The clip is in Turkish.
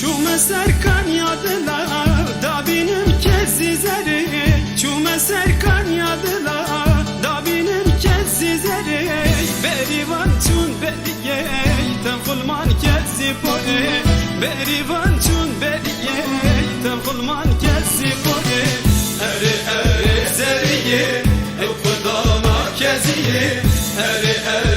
Çume serkan yadılar Da benim kezi zeri Çume serkan yadılar Da benim kezi zeri Berivan çun beriye Tenfulman kezi pore Berivan çun beriye Tenfulman kezi pore Eri eri zeriye Kudama keziye. Eri eri.